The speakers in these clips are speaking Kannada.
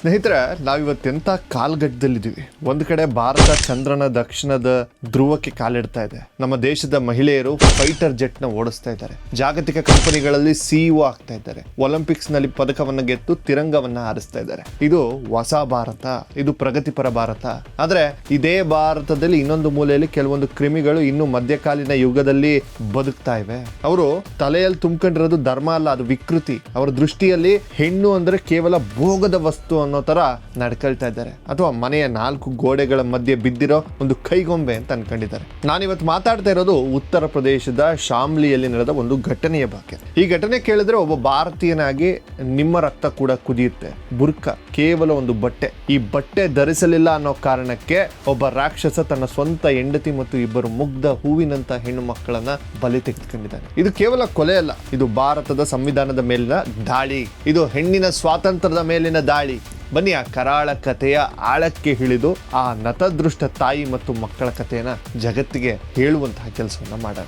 ಸ್ನೇಹಿತರೆ ನಾವಿವತ್ತೆಂಥ ಕಾಲ್ಗಟ್ಟದಲ್ಲಿದ್ದೀವಿ ಒಂದು ಕಡೆ ಭಾರತ ಚಂದ್ರನ ದಕ್ಷಿಣದ ಧ್ರುವಕ್ಕೆ ಕಾಲಿಡ್ತಾ ಇದೆ. ನಮ್ಮ ದೇಶದ ಮಹಿಳೆಯರು ಫೈಟರ್ ಜೆಟ್ನ ಓಡಿಸ್ತಾ ಇದ್ದಾರೆ. ಜಾಗತಿಕ ಕಂಪನಿಗಳಲ್ಲಿ ಸಿಇಒ ಆಗ್ತಾ ಇದ್ದಾರೆ. ಒಲಿಂಪಿಕ್ಸ್ನಲ್ಲಿ ಪದಕವನ್ನ ಗೆದ್ದು ತಿರಂಗವನ್ನ ಹಾರಿಸ್ತಾ ಇದ್ದಾರೆ. ಇದು ಹೊಸ ಭಾರತ, ಇದು ಪ್ರಗತಿಪರ ಭಾರತ. ಆದ್ರೆ ಇದೇ ಭಾರತದಲ್ಲಿ ಇನ್ನೊಂದು ಮೂಲೆಯಲ್ಲಿ ಕೆಲವೊಂದು ಕ್ರಿಮಿಗಳು ಇನ್ನು ಮಧ್ಯಕಾಲೀನ ಯುಗದಲ್ಲಿ ಬದುಕ್ತಾ ಇವೆ. ಅವರು ತಲೆಯಲ್ಲಿ ತುಂಬಿಕೊಂಡಿರೋದು ಧರ್ಮ ಅಲ್ಲ, ಅದು ವಿಕೃತಿ. ಅವರ ದೃಷ್ಟಿಯಲ್ಲಿ ಹೆಣ್ಣು ಅಂದ್ರೆ ಕೇವಲ ಭೋಗದ ವಸ್ತು ಅನ್ನೋ ತರ ನಡ್ಕೊಳ್ತಾ ಇದ್ದಾರೆ. ಅಥವಾ ಮನೆಯ ನಾಲ್ಕು ಗೋಡೆಗಳ ಮಧ್ಯೆ ಬಿದ್ದಿರೋ ಒಂದು ಕೈಗೊಂಬೆ ಅಂತ ಅನ್ಕೊಂಡಿದ್ದಾರೆ. ನಾನಿವತ್ತು ಮಾತಾಡ್ತಾ ಇರೋದು ಉತ್ತರ ಪ್ರದೇಶದ ಶಾಮ್ಲಿಯಲ್ಲಿ ನಡೆದ ಒಂದು ಘಟನೆಯ ಬಗ್ಗೆ. ಈ ಘಟನೆ ಕೇಳಿದ್ರೆ ಒಬ್ಬ ಭಾರತೀಯನಾಗಿ ನಿಮ್ಮ ರಕ್ತ ಕೂಡ ಕುದಿಯುತ್ತೆ. ಬುರ್ಕ ಕೇವಲ ಒಂದು ಬಟ್ಟೆ. ಈ ಬಟ್ಟೆ ಧರಿಸಲಿಲ್ಲ ಅನ್ನೋ ಕಾರಣಕ್ಕೆ ಒಬ್ಬ ರಾಕ್ಷಸ ತನ್ನ ಸ್ವಂತ ಹೆಂಡತಿ ಮತ್ತು ಇಬ್ಬರು ಮುಗ್ಧ ಹೂವಿನಂತ ಹೆಣ್ಣು ಮಕ್ಕಳನ್ನ ಬಲಿ ತೆಗೆದುಕೊಂಡಿದ್ದಾನೆ. ಇದು ಕೇವಲ ಕೊಲೆ ಅಲ್ಲ, ಇದು ಭಾರತದ ಸಂವಿಧಾನದ ಮೇಲಿನ ದಾಳಿ. ಇದು ಹೆಣ್ಣಿನ ಸ್ವಾತಂತ್ರ್ಯದ ಮೇಲಿನ ದಾಳಿ. ಬನ್ನಿ, ಆ ಕರಾಳ ಕಥೆಯ ಆಳಕ್ಕೆ ಇಳಿದು ಆ ನತದೃಷ್ಟ ತಾಯಿ ಮತ್ತು ಮಕ್ಕಳ ಕಥೆಯನ್ನ ಜಗತ್ತಿಗೆ ಹೇಳುವಂತಹ ಕೆಲಸವನ್ನ ಮಾಡೋಣ.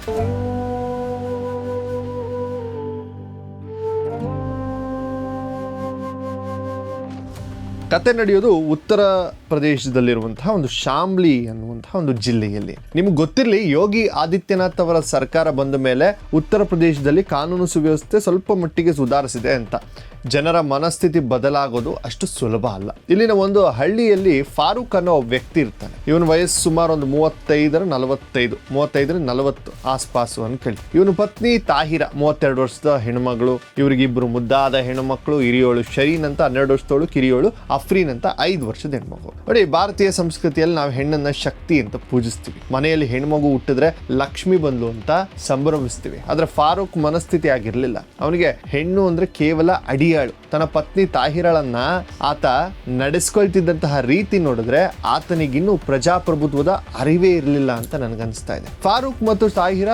ಕತೆ ನಡೆಯೋದು ಉತ್ತರ ಪ್ರದೇಶದಲ್ಲಿರುವಂತಹ ಒಂದು ಶಾಮ್ಲಿ ಅನ್ನುವಂತಹ ಒಂದು ಜಿಲ್ಲೆಯಲ್ಲಿ. ನಿಮ್ಗೆ ಗೊತ್ತಿರಲಿ, ಯೋಗಿ ಆದಿತ್ಯನಾಥ್ ಅವರ ಸರ್ಕಾರ ಬಂದ ಮೇಲೆ ಉತ್ತರ ಪ್ರದೇಶದಲ್ಲಿ ಕಾನೂನು ಸುವ್ಯವಸ್ಥೆ ಸ್ವಲ್ಪ ಮಟ್ಟಿಗೆ ಸುಧಾರಿಸಿದೆ ಅಂತ. ಜನರ ಮನಸ್ಥಿತಿ ಬದಲಾಗೋದು ಅಷ್ಟು ಸುಲಭ ಅಲ್ಲ. ಇಲ್ಲಿನ ಒಂದು ಹಳ್ಳಿಯಲ್ಲಿ ಫಾರೂಕ್ ಅನ್ನೋ ವ್ಯಕ್ತಿ ಇರ್ತಾನೆ. ಇವನ ವಯಸ್ಸು ಸುಮಾರು ಒಂದು ಮೂವತ್ತೈದರ ನಲವತ್ತೈದು ಮೂವತ್ತೈದರ ನಲವತ್ತು ಆಸ್ಪಾಸು ಅನ್ಕೊಳ್ಳಿ ಇವನ ಪತ್ನಿ ತಾಹಿರ, ಮೂವತ್ತೆರಡು ವರ್ಷದ ಹೆಣ್ಮಗಳು, ಇವರಿಗಿಬ್ರು ಮುದ್ದಾದ ಹೆಣ್ಮಕ್ಳು, ಹಿರಿಯೋಳು ಶರೀನ್ ಅಂತ, ಹನ್ನೆರಡು ವರ್ಷದೋಳು ಕಿರಿಯೋಳು ಅಫ್ರೀನ್ ಅಂತ, ಐದು ವರ್ಷದ ಹೆಣ್ಮಗು ನೋಡಿ, ಭಾರತೀಯ ಸಂಸ್ಕೃತಿಯಲ್ಲಿ ನಾವು ಹೆಣ್ಣನ್ನ ಶಕ್ತಿ ಅಂತ ಪೂಜಿಸ್ತೀವಿ. ಮನೆಯಲ್ಲಿ ಹೆಣ್ಮಗು ಹುಟ್ಟಿದ್ರೆ ಲಕ್ಷ್ಮಿ ಬಂದ್ಲು ಅಂತ ಸಂಭ್ರಮಿಸ್ತೀವಿ. ಆದ್ರೆ ಫಾರೂಕ್ ಮನಸ್ಥಿತಿ ಆಗಿರ್ಲಿಲ್ಲ. ಅವನಿಗೆ ಹೆಣ್ಣು ಅಂದ್ರೆ ಕೇವಲ ಅಡಿಯಾಳು ತನ್ನ ಪತ್ನಿ ತಾಹಿರಳನ್ನ ಆತ ನಡೆಸ್ಕೊಳ್ತಿದ್ದಂತಹ ರೀತಿ ನೋಡಿದ್ರೆ ಆತನಿಗಿನ್ನೂ ಪ್ರಜಾಪ್ರಭುತ್ವದ ಅರಿವೇ ಇರಲಿಲ್ಲ ಅಂತ ನನಗನ್ಸ್ತಾ ಇದೆ. ಫಾರೂಕ್ ಮತ್ತು ತಾಹಿರ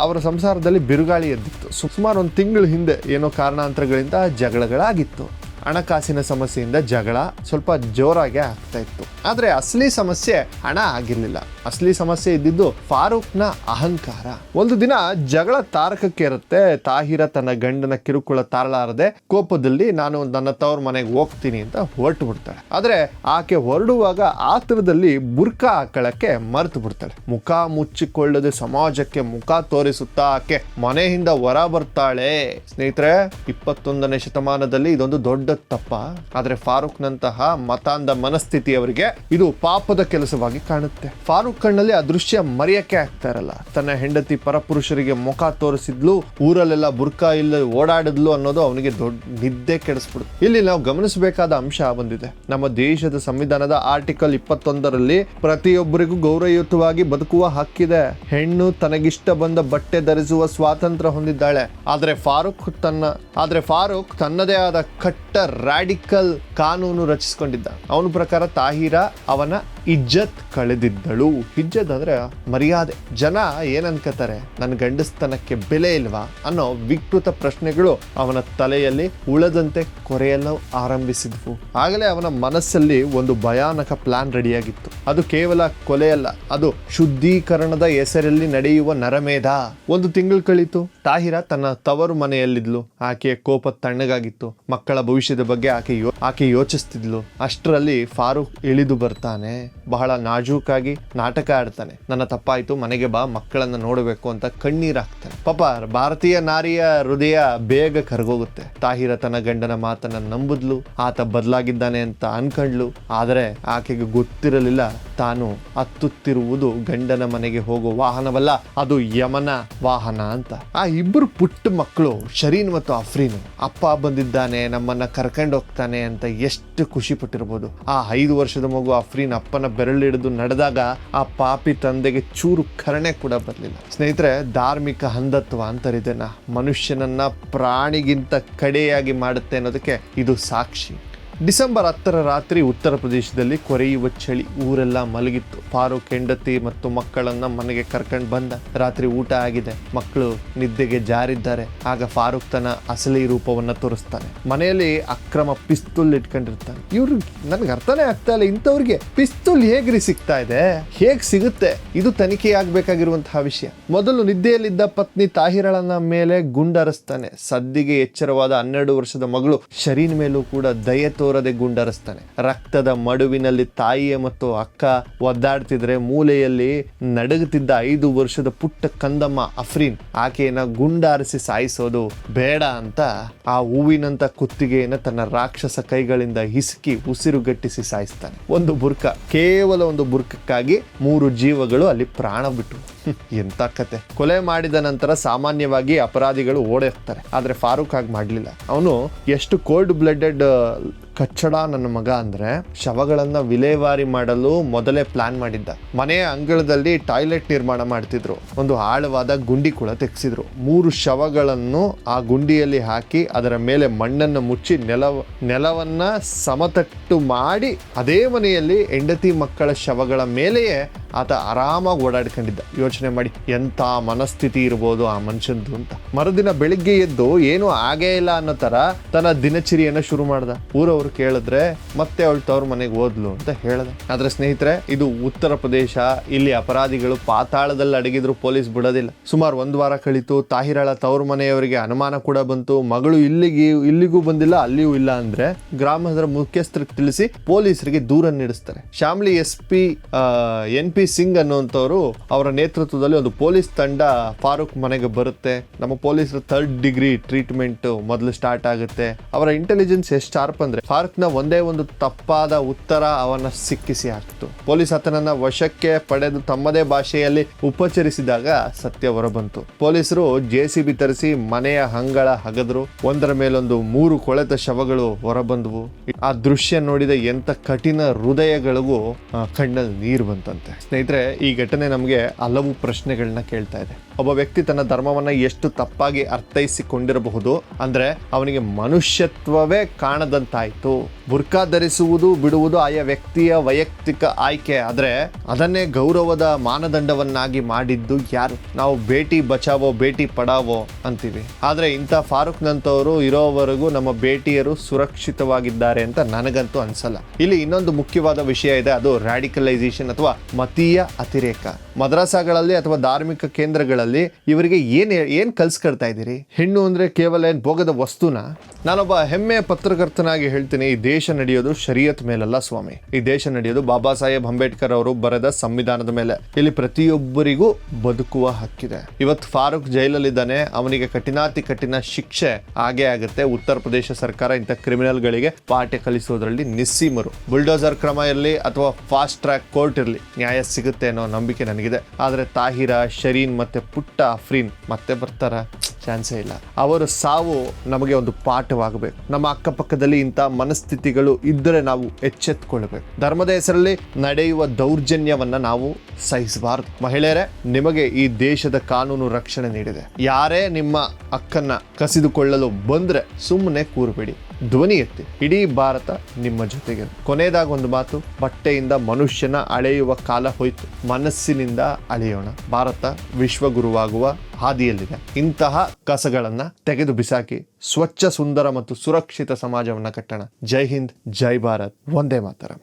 ಅವರ ಸಂಸಾರದಲ್ಲಿ ಬಿರುಗಾಳಿ ಎದ್ದಿತ್ತು. ಸುಮಾರು ಒಂದು ತಿಂಗಳ ಹಿಂದೆ ಏನೋ ಕಾರಣಾಂತರಗಳಿಂದ ಜಗಳಗಳಾಗಿತ್ತು. ಹಣಕಾಸಿನ ಸಮಸ್ಯೆಯಿಂದ ಜಗಳ ಸ್ವಲ್ಪ ಜೋರಾಗೆ ಆಗ್ತಾ ಇತ್ತು. ಆದ್ರೆ ಅಸಲಿ ಸಮಸ್ಯೆ ಹಣ ಆಗಿರ್ಲಿಲ್ಲ. ಅಸಲಿ ಸಮಸ್ಯೆ ಇದ್ದಿದ್ದು ಫಾರೂಕ್ನ ಅಹಂಕಾರ. ಒಂದು ದಿನ ಜಗಳ ತಾರಕಕ್ಕೆ ಇರುತ್ತೆ. ತಾಹಿರ ತನ್ನ ಗಂಡನ ಕಿರುಕುಳ ತಾರಲಾರದೆ ಕೋಪದಲ್ಲಿ ನಾನು ನನ್ನ ತವ್ರ ಮನೆಗೆ ಹೋಗ್ತೀನಿ ಅಂತ ಹೊರಟು ಬಿಡ್ತಾಳೆ. ಆದರೆ ಆಕೆ ಹೊರಡುವಾಗ ಆತರದಲ್ಲಿ ಬುರ್ಕಾ ಹಾಕೊಳ್ಳಕ್ಕೆ ಮರೆತು ಬಿಡ್ತಾಳೆ. ಮುಖ ಮುಚ್ಚಿಕೊಳ್ಳದೆ ಸಮಾಜಕ್ಕೆ ಮುಖ ತೋರಿಸುತ್ತಾ ಆಕೆ ಮನೆಯಿಂದ ಹೊರ ಬರ್ತಾಳೆ. ಸ್ನೇಹಿತರೆ, ಇಪ್ಪತ್ತೊಂದನೇ ಶತಮಾನದಲ್ಲಿ ಇದೊಂದು ದೊಡ್ಡ ತಪ್ಪ. ಆದ್ರೆ ಫಾರೂಕ್ನಂತಹ ಮತಾಂಧ ಮನಸ್ಥಿತಿಯವರಿಗೆ ಇದು ಪಾಪದ ಕೆಲಸವಾಗಿ ಕಾಣುತ್ತೆ. ಫಾರೂಕ್ ಕಣ್ಣಲ್ಲಿ ಆ ದೃಶ್ಯ ಮರೆಯಕ್ಕೆ ಆಗ್ತಾ ಇರಲ್ಲ. ತನ್ನ ಹೆಂಡತಿ ಪರಪುರುಷರಿಗೆ ಮುಖ ತೋರಿಸಿದ್ಲು, ಊರಲ್ಲೆಲ್ಲ ಬುರ್ಕಾ ಇಲ್ಲ ಓಡಾಡಿದ್ಲು ಅನ್ನೋದು ಅವನಿಗೆ ದೊಡ್ಡ ನಿದ್ದೆ ಕೆಡಿಸ್ಬಿಡುತ್ತೆ. ಇಲ್ಲಿ ನಾವು ಗಮನಿಸಬೇಕಾದ ಅಂಶ ಬಂದಿದೆ. ನಮ್ಮ ದೇಶದ ಸಂವಿಧಾನದ ಆರ್ಟಿಕಲ್ ಇಪ್ಪತ್ತೊಂದರಲ್ಲಿ ಪ್ರತಿಯೊಬ್ಬರಿಗೂ ಗೌರವಯುತವಾಗಿ ಬದುಕುವ ಹಕ್ಕಿದೆ. ಹೆಣ್ಣು ತನಗಿಷ್ಟ ಬಂದ ಬಟ್ಟೆ ಧರಿಸುವ ಸ್ವಾತಂತ್ರ್ಯ ಹೊಂದಿದ್ದಾಳೆ. ಆದ್ರೆ ಫಾರೂಕ್ ತನ್ನ, ಆದ್ರೆ ಫಾರೂಕ್ ತನ್ನದೇ ಆದ ಕಟ್ಟ ರಾಡಿಕಲ್ ಕಾನೂನು ರಚಿಸಿಕೊಂಡಿದ್ದ. ಅವನ ಪ್ರಕಾರ ತಾಹಿರ ಅವನ ಇಜ್ಜತ್ ಕಳೆದಿದ್ದಳು. ಇಜ್ಜತ್ ಅಂದರೆ ಮರ್ಯಾದೆ. ಜನ ಏನನ್ಕೋತಾರೆ? ನನ್ನ ಗಂಡಸ್ತನಕ್ಕೆ ಬೆಲೆ ಇಲ್ವಾ? ಅನ್ನೋ ವಿಕೃತ ಪ್ರಶ್ನೆಗಳು ಅವನ ತಲೆಯಲ್ಲಿ ಉಳದಂತೆ ಕೊರೆಯಲು ಆರಂಭಿಸಿದ್ವು. ಆಗಲೇ ಅವನ ಮನಸ್ಸಲ್ಲಿ ಒಂದು ಭಯಾನಕ ಪ್ಲಾನ್ ರೆಡಿಯಾಗಿತ್ತು. ಅದು ಕೇವಲ ಕೊಲೆಯಲ್ಲ, ಅದು ಶುದ್ಧೀಕರಣದ ಹೆಸರಲ್ಲಿ ನಡೆಯುವ ನರಮೇಧ. ಒಂದು ತಿಂಗಳು ಕಳೀತು. ತಾಹಿರ ತನ್ನ ತವರು ಮನೆಯಲ್ಲಿದ್ಲು. ಆಕೆಯ ಕೋಪ ತಣ್ಣಗಾಗಿತ್ತು. ಮಕ್ಕಳ ಭವಿಷ್ಯದ ಬಗ್ಗೆ ಆಕೆ ಆಕೆ ಯೋಚಿಸ್ತಿದ್ಲು. ಅಷ್ಟರಲ್ಲಿ ಫಾರೂಕ್ ಇಳಿದು ಬರ್ತಾನೆ. ಬಹಳ ನಾಜೂಕಾಗಿ ನಾಟಕ ಆಡ್ತಾನೆ. ನನ್ನ ತಪ್ಪಾಯ್ತು, ಮನೆಗೆ ಬಾ, ಮಕ್ಕಳನ್ನ ನೋಡಬೇಕು ಅಂತ ಕಣ್ಣೀರ್ ಹಾಕ್ತಾನೆ. ಪಾಪ, ಭಾರತೀಯ ನಾರಿಯ ಹೃದಯ ಬೇಗ ಕರಗೋಗುತ್ತೆ. ತಾಹಿರ ತನ್ನ ಗಂಡನ ಮಾತನ್ನ ನಂಬಿದ್ಲು, ಆತ ಬದಲಾಗಿದ್ದಾನೆ ಅಂತ ಅನ್ಕೊಂಡ್ಲು. ಆದರೆ ಆಕೆಗೆ ಗೊತ್ತಿರಲಿಲ್ಲ, ತಾನು ಹತ್ತುತ್ತಿರುವುದು ಗಂಡನ ಮನೆಗೆ ಹೋಗೋ ವಾಹನವಲ್ಲ, ಅದು ಯಮನ ವಾಹನ ಅಂತ. ಆ ಇಬ್ಬರು ಪುಟ್ಟ ಮಕ್ಕಳು, ಶರೀನ್ ಮತ್ತು ಅಫ್ರೀನ್, ಅಪ್ಪ ಬಂದಿದ್ದಾನೆ, ನಮ್ಮನ್ನ ಕರ್ಕೊಂಡು ಹೋಗ್ತಾನೆ ಅಂತ ಎಷ್ಟು ಖುಷಿ ಪಟ್ಟಿರ್ಬೋದು. ಆ ಐದು ವರ್ಷದ ಮಗು ಅಫ್ರೀನ್ ಅಪ್ಪನ ಬೆರಳಿಡಿದು ನಡೆದಾಗ ಆ ಪಾಪಿ ತಂದೆಗೆ ಚೂರು ಕರಣೆ ಕೂಡ ಬರಲಿಲ್ಲ. ಸ್ನೇಹಿತರೆ, ಧಾರ್ಮಿಕ ಅಂಧತ್ವ ಅಂತಾರಿದೆನ. ಮನುಷ್ಯನನ್ನ ಪ್ರಾಣಿಗಿಂತ ಕಡೆಯಾಗಿ ಮಾಡುತ್ತೆ ಅನ್ನೋದಕ್ಕೆ ಇದು ಸಾಕ್ಷಿ. ಡಿಸೆಂಬರ್ ಹತ್ತರ ರಾತ್ರಿ ಉತ್ತರ ಪ್ರದೇಶದಲ್ಲಿ ಕೊರೆಯುವ ಚಳಿ. ಊರೆಲ್ಲ ಮಲಗಿತ್ತು. ಫಾರೂಕ್ ಹೆಂಡತಿ ಮತ್ತು ಮಕ್ಕಳನ್ನ ಮನೆಗೆ ಕರ್ಕೊಂಡು ಬಂದ. ರಾತ್ರಿ ಊಟ ಆಗಿದೆ. ಮಕ್ಕಳು ನಿದ್ದೆಗೆ ಜಾರಿದ್ದಾರೆ. ಆಗ ಫಾರೂಕ್ ತನ್ನ ಅಸಲಿ ರೂಪವನ್ನ ತೋರಿಸ್ತಾನೆ. ಮನೆಯಲ್ಲಿ ಅಕ್ರಮ ಪಿಸ್ತೂಲ್ ಇಟ್ಕೊಂಡಿರ್ತಾನೆ. ಇವ್ರು ನನ್ಗೆ ಅರ್ಥನೇ ಆಗ್ತಾ ಇಲ್ಲ. ಇಂಥವ್ರಿಗೆ ಪಿಸ್ತೂಲ್ ಹೇಗ್ರಿ ಸಿಗ್ತಾ ಇದೆ? ಹೇಗ್ ಸಿಗುತ್ತೆ? ಇದು ತನಿಖೆಯಾಗಬೇಕಾಗಿರುವಂತಹ ವಿಷಯ. ಮೊದಲು ನಿದ್ದೆಯಲ್ಲಿದ್ದ ಪತ್ನಿ ತಾಹಿರಳನ ಮೇಲೆ ಗುಂಡರಸ್ತಾನೆ. ಸದ್ದಿಗೆ ಎಚ್ಚರವಾದ ಹನ್ನೆರಡು ವರ್ಷದ ಮಗಳು ಶರೀನ್ ಮೇಲೂ ಕೂಡ ದಯೆ ತೋರದೆ ಗುಂಡರಿಸ್ತಾನೆ. ರಕ್ತದ ಮಡುವಿನಲ್ಲಿ ತಾಯಿಯ ಮತ್ತು ಅಕ್ಕ ಒದ್ದಾಡ್ತಿದ್ರೆ ಮೂಲೆಯಲ್ಲಿ ನಡಗುತ್ತಿದ್ದ ಐದು ವರ್ಷದ ಪುಟ್ಟ ಕಂದಮ್ಮ ಅಫ್ರೀನ್, ಆಕೆಯನ್ನ ಗುಂಡಾರಿಸಿ ಸಾಯಿಸೋದು ಬೇಡ ಅಂತ ಆ ಹೂವಿನಂತ ಕುತ್ತಿಗೆಯನ್ನ ತನ್ನ ರಾಕ್ಷಸ ಕೈಗಳಿಂದ ಹಿಸುಕಿ ಉಸಿರುಗಟ್ಟಿಸಿ ಸಾಯಿಸ್ತಾನೆ. ಒಂದು ಬುರ್ಕ ಕೇವಲ ಒಂದು ಬುರ್ಕಕ್ಕಾಗಿ ಮೂರು ಜೀವಗಳು ಅಲ್ಲಿ ಪ್ರಾಣ ಬಿಟ್ಟು. ಎಂತ ಕತೆ. ಕೊಲೆ ಮಾಡಿದ ನಂತರ ಸಾಮಾನ್ಯವಾಗಿ ಅಪರಾಧಿಗಳು ಓಡೇ ಹೋಗ್ತಾರೆ ಆದ್ರೆ ಫಾರೂಕ್ ಹಾಗೆ ಮಾಡಲಿಲ್ಲ. ಅವನು ಎಷ್ಟು ಕೋಲ್ಡ್ ಬ್ಲಡೆಡ್ ಕಚ್ಚಡ ನನ್ನ ಮಗ ಅಂದ್ರೆ ಶವಗಳನ್ನ ವಿಲೇವಾರಿ ಮಾಡಲು ಮೊದಲೇ ಪ್ಲಾನ್ ಮಾಡಿದ್ದ. ಮನೆಯ ಅಂಗಳದಲ್ಲಿ ಟಾಯ್ಲೆಟ್ ನಿರ್ಮಾಣ ಮಾಡ್ತಿದ್ರು. ಒಂದು ಆಳವಾದ ಗುಂಡಿ ಕೂಡ ತೆಗೆಸಿದ್ರು. ಮೂರು ಶವಗಳನ್ನು ಆ ಗುಂಡಿಯಲ್ಲಿ ಹಾಕಿ ಅದರ ಮೇಲೆ ಮಣ್ಣನ್ನು ಮುಚ್ಚಿ ನೆಲ, ನೆಲವನ್ನ ಸಮತಟ್ಟು ಮಾಡಿ ಅದೇ ಮನೆಯಲ್ಲಿ ಹೆಂಡತಿ ಮಕ್ಕಳ ಶವಗಳ ಮೇಲೆಯೇ ಆತ ಆರಾಮಾಗಿ ಓಡಾಡ್ಕೊಂಡಿದ್ದ. ಯೋಚನೆ ಮಾಡಿ ಎಂಥ ಮನಸ್ಥಿತಿ ಇರ್ಬೋದು ಆ ಮನುಷ್ಯಂದು ಅಂತ. ಮರುದಿನ ಬೆಳಿಗ್ಗೆ ಎದ್ದು ಏನು ಆಗೇ ಇಲ್ಲ ಅನ್ನೋ ತರ ತನ್ನ ದಿನಚರಿಯನ್ನ ಶುರು ಮಾಡ್ದ. ಊರವ್ರು ಕೇಳಿದ್ರೆ ಮತ್ತೆ ಅವಳು ತವ್ರ ಮನೆಗೆ ಓದ್ಲು ಅಂತ ಹೇಳಿದೆ. ಆದ್ರೆ ಸ್ನೇಹಿತರೆ, ಇದು ಉತ್ತರ ಪ್ರದೇಶ, ಇಲ್ಲಿ ಅಪರಾಧಿಗಳು ಪಾತಾಳದಲ್ಲಿ ಅಡಗಿದ್ರು ಪೊಲೀಸ್ ಬಿಡೋದಿಲ್ಲ. ಸುಮಾರು ಒಂದು ವಾರ ಕಳೀತು, ತಾಹಿರಾಳ ತವ್ರ ಮನೆಯವರಿಗೆ ಅನುಮಾನ ಕೂಡ ಬಂತು. ಮಗಳು ಇಲ್ಲಿಗೆ, ಇಲ್ಲಿಗೂ ಬಂದಿಲ್ಲ, ಅಲ್ಲಿಯೂ ಇಲ್ಲ ಅಂದ್ರೆ ಗ್ರಾಮದ ಮುಖ್ಯಸ್ಥರಿಗೆ ತಿಳಿಸಿ ಪೊಲೀಸರಿಗೆ ದೂರ ನೀಡಿಸ್ತಾರೆ. Shamli S P N P Singh ಅನ್ನುವಂಥವ್ರು ಅವರ ನೇತೃತ್ವದಲ್ಲಿ ಒಂದು ಪೊಲೀಸ್ ತಂಡ ಫಾರೂಕ್ ಮನೆಗೆ ಬರುತ್ತೆ. ನಮ್ಮ ಪೊಲೀಸರ ಥರ್ಡ್ ಡಿಗ್ರಿ ಟ್ರೀಟ್ಮೆಂಟ್ ಮೊದಲು ಸ್ಟಾರ್ಟ್ ಆಗುತ್ತೆ. ಅವರ ಇಂಟೆಲಿಜೆನ್ಸ್ ಎಷ್ಟು ಶಾರ್ಪ್ ಅಂದ್ರೆ ಫಾರೂಕ್ನ ಒಂದೇ ಒಂದು ತಪ್ಪಾದ ಉತ್ತರ ಅವನ ಸಿಕ್ಕಿಸಿ ಹಾಕ್ತು. ಪೊಲೀಸ್ ಆತನನ್ನ ವಶಕ್ಕೆ ಪಡೆದು ತಮ್ಮದೇ ಭಾಷೆಯಲ್ಲಿ ಉಪಚರಿಸಿದಾಗ ಸತ್ಯ ಹೊರಬಂತು. ಪೊಲೀಸರು ಜೆಸಿಬಿ ತರಿಸಿ ಮನೆಯ ಹಂಗಳ ಹಗದ್ರು. ಒಂದರ ಮೇಲೊಂದು ಮೂರು ಕೊಳೆತ ಶವಗಳು ಹೊರಬಂದವು. ಆ ದೃಶ್ಯ ನೋಡಿದ ಎಂತ ಕಠಿಣ ಹೃದಯಗಳಿಗೂ ಕಣ್ಣಲ್ಲಿ ನೀರು ಬಂತಂತೆ. ಸ್ನೇಹಿತರೆ, ಈ ಘಟನೆ ನಮಗೆ ಹಲವು ಪ್ರಶ್ನೆಗಳನ್ನ ಕೇಳ್ತಾ ಇದೆ. ಒಬ್ಬ ವ್ಯಕ್ತಿ ತನ್ನ ಧರ್ಮವನ್ನ ಎಷ್ಟು ತಪ್ಪಾಗಿ ಅರ್ಥೈಸಿಕೊಂಡಿರಬಹುದು ಅಂದ್ರೆ ಅವನಿಗೆ ಮನುಷ್ಯತ್ವವೇ ಕಾಣದಂತಾಯ್ತು. ಬುರ್ಕಾ ಧರಿಸುವುದು, ಬಿಡುವುದು ಆಯಾ ವ್ಯಕ್ತಿಯ ವೈಯಕ್ತಿಕ ಆಯ್ಕೆ. ಆದ್ರೆ ಅದನ್ನೇ ಗೌರವದ ಮಾನದಂಡವನ್ನಾಗಿ ಮಾಡಿದ್ದು ಯಾರು? ನಾವು ಬೇಟಿ ಬಚಾವೋ ಬೇಟಿ ಪಡಾವೋ ಅಂತೀವಿ. ಆದ್ರೆ ಇಂಥ ಫಾರೂಕ್ನಂತವರು ಇರೋವರೆಗೂ ನಮ್ಮ ಬೇಟಿಯರು ಸುರಕ್ಷಿತವಾಗಿದ್ದಾರೆ ಅಂತ ನನಗಂತೂ ಅನ್ಸಲ್ಲ. ಇಲ್ಲಿ ಇನ್ನೊಂದು ಮುಖ್ಯವಾದ ವಿಷಯ ಇದೆ, ಅದು ರ್ಯಾಡಿಕಲೈಸೇಷನ್ ಅಥವಾ ಮತೀಯ ಅತಿರೇಕ. ಮದ್ರಾಸಾಗಳಲ್ಲಿ ಅಥವಾ ಧಾರ್ಮಿಕ ಕೇಂದ್ರಗಳಲ್ಲಿ ಇವರಿಗೆ ಏನ್ ಏನ್ ಕಲ್ಸ್ಕೊಡ್ತಾ ಇದ್ದೀರಿ? ಹೆಣ್ಣು ಅಂದ್ರೆ ಕೇವಲ ಏನ್ ಭೋಗದ ವಸ್ತುನ? ನಾನೊಬ್ಬ ಹೆಮ್ಮೆಯ ಪತ್ರಕರ್ತನಾಗಿ ಹೇಳ್ತೀನಿ ಈ ದೇಶ ನಡೆಯೋದು ಶರೀಯತ್ ಮೇಲಲ್ಲ ಸ್ವಾಮಿ. ಈ ದೇಶ ನಡೆಯೋದು ಬಾಬಾ ಸಾಹೇಬ್ ಅಂಬೇಡ್ಕರ್ ಅವರು ಬರೆದ ಸಂವಿಧಾನದ ಮೇಲೆ. ಇಲ್ಲಿ ಪ್ರತಿಯೊಬ್ಬರಿಗೂ ಬದುಕುವ ಹಕ್ಕಿದೆ. ಇವತ್ತು ಫಾರೂಕ್ ಜೈಲಲ್ಲಿದ್ದಾನೆ. ಅವನಿಗೆ ಕಠಿಣಾತಿ ಕಠಿಣ ಶಿಕ್ಷೆ ಆಗೇ ಆಗುತ್ತೆ. ಉತ್ತರ ಪ್ರದೇಶ ಸರ್ಕಾರ ಇಂಥ ಕ್ರಿಮಿನಲ್ಗಳಿಗೆ ಪಾಠ ಕಲಿಸೋದ್ರಲ್ಲಿ ನಿಸ್ಸೀಮರು. ಬುಲ್ಡೋಸರ್ ಕ್ರಮ ಇರಲಿ ಅಥವಾ ಫಾಸ್ಟ್ ಟ್ರ್ಯಾಕ್ ಕೋರ್ಟ್ ಇರಲಿ, ನ್ಯಾಯ ಸಿಗುತ್ತೆ ಅನ್ನೋ ನಂಬಿಕೆ ನನಗಿದೆ. ಆದರೆ ತಾಹಿರಾ, ಶರೀನ್ ಮತ್ತೆ ಪುಟ್ಟ ಅಫ್ರೀನ್ ಮತ್ತೆ ಬರ್ತಾರ? ಚಾನ್ಸೇ ಇಲ್ಲ. ಅವರ ಸಾವು ನಮಗೆ ಒಂದು ಪಾಠವಾಗಬೇಕು. ನಮ್ಮ ಅಕ್ಕಪಕ್ಕದಲ್ಲಿ ಇಂಥ ಮನಸ್ಥಿತಿಗಳು ಇದ್ದರೆ ನಾವು ಎಚ್ಚೆತ್ತುಕೊಳ್ಬೇಕು ಧರ್ಮದ ಹೆಸರಲ್ಲಿ ನಡೆಯುವ ದೌರ್ಜನ್ಯವನ್ನ ನಾವು ಸಹಿಸಬಾರದು. ಮಹಿಳೆಯರೇ, ನಿಮಗೆ ಈ ದೇಶದ ಕಾನೂನು ರಕ್ಷಣೆ ನೀಡಿದೆ. ಯಾರೇ ನಿಮ್ಮ ಅಕ್ಕನ್ನ ಕಸಿದುಕೊಳ್ಳಲು ಬಂದ್ರೆ ಸುಮ್ಮನೆ ಕೂರಬೇಡಿ. ಧ್ವನಿ ಎತ್ತಿ. ಇಡೀ ಭಾರತ ನಿಮ್ಮ ಜೊತೆಗೆ. ಕೊನೆಯದಾಗ ಒಂದು ಮಾತು, ಬಟ್ಟೆಯಿಂದ ಮನುಷ್ಯನ ಅಳೆಯುವ ಕಾಲ ಹೋಯ್ತು. ಮನಸ್ಸಿನಿಂದ ಅಳೆಯೋಣ. ಭಾರತ ವಿಶ್ವಗುರುವಾಗುವ ಹಾದಿಯಲ್ಲಿದೆ. ಇಂತಹ ಕಸಗಳನ್ನು ತೆಗೆದು ಬಿಸಾಕಿ, ಸ್ವಚ್ಛ, ಸುಂದರ ಮತ್ತು ಸುರಕ್ಷಿತ ಸಮಾಜವನ್ನ ಕಟ್ಟೋಣ. ಜೈ ಹಿಂದ್, ಜೈ ಭಾರತ್. ಒಂದೇ ಮಾತರಂ.